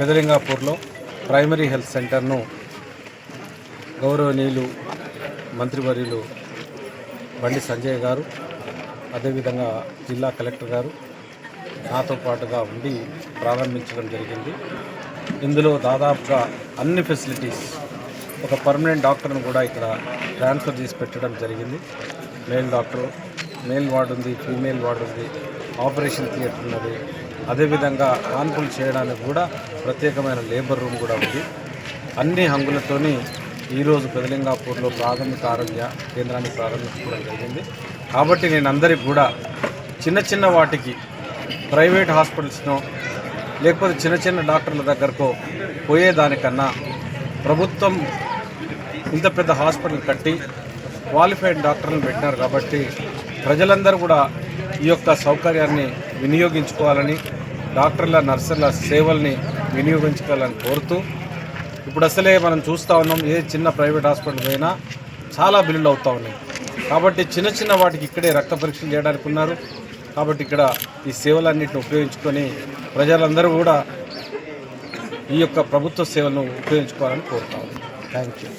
పెదలింగాపూర్లో primary health సెంటర్ను గౌరవనీయులు మంత్రివర్యులు బండి సంజయ్ గారు అదేవిధంగా జిల్లా కలెక్టర్ గారు నాతో పాటుగా ఉండి ప్రారంభించడం జరిగింది. ఇందులో దాదాపుగా అన్ని ఫెసిలిటీస్ ఒక పర్మనెంట్ డాక్టర్ను కూడా ఇక్కడ ట్రాన్స్ఫర్ చేసి పెట్టడం జరిగింది. మేల్ డాక్టర్ మేల్ వార్డు ఉంది ఫీమేల్ వార్డు ఉంది ఆపరేషన్ థియేటర్ ఉన్నది అదేవిధంగా కాన్పులు చేయడానికి కూడా ప్రత్యేకమైన లేబర్ రూమ్ కూడా ఉంది. అన్ని హంగులతోని ఈరోజు పెదలింగాపూర్లో ప్రాథమిక ఆరోగ్య కేంద్రాన్ని ప్రారంభించుకోవడం జరిగింది. కాబట్టి నేను అందరికి కూడా చిన్న చిన్న వాటికి ప్రైవేట్ హాస్పిటల్స్నో లేకపోతే చిన్న చిన్న డాక్టర్ల దగ్గరకో పోయేదానికన్నా ప్రభుత్వం ఇంత పెద్ద హాస్పిటల్ కట్టి క్వాలిఫైడ్ డాక్టర్లను పెట్టినారు కాబట్టి ప్రజలందరూ కూడా ఈ యొక్క సౌకర్యాన్ని వినియోగించుకోవాలని డాక్టర్ల నర్సుల సేవల్ని వినియోగించుకోవాలని కోరుతూ ఇప్పుడు అసలే మనం చూస్తూ ఉన్నాం ఏ చిన్న ప్రైవేట్ హాస్పిటల్ అయినా చాలా బిల్లులు అవుతూ ఉన్నాయి. కాబట్టి చిన్న చిన్న వాటికి ఇక్కడే రక్త పరీక్షలు చేయడానికి ఉన్నారు. కాబట్టి ఇక్కడ ఈ సేవలన్నింటిని ఉపయోగించుకొని ప్రజలందరూ కూడా ఈ యొక్క ప్రభుత్వ సేవలను ఉపయోగించుకోవాలని కోరుతా థ్యాంక్ యూ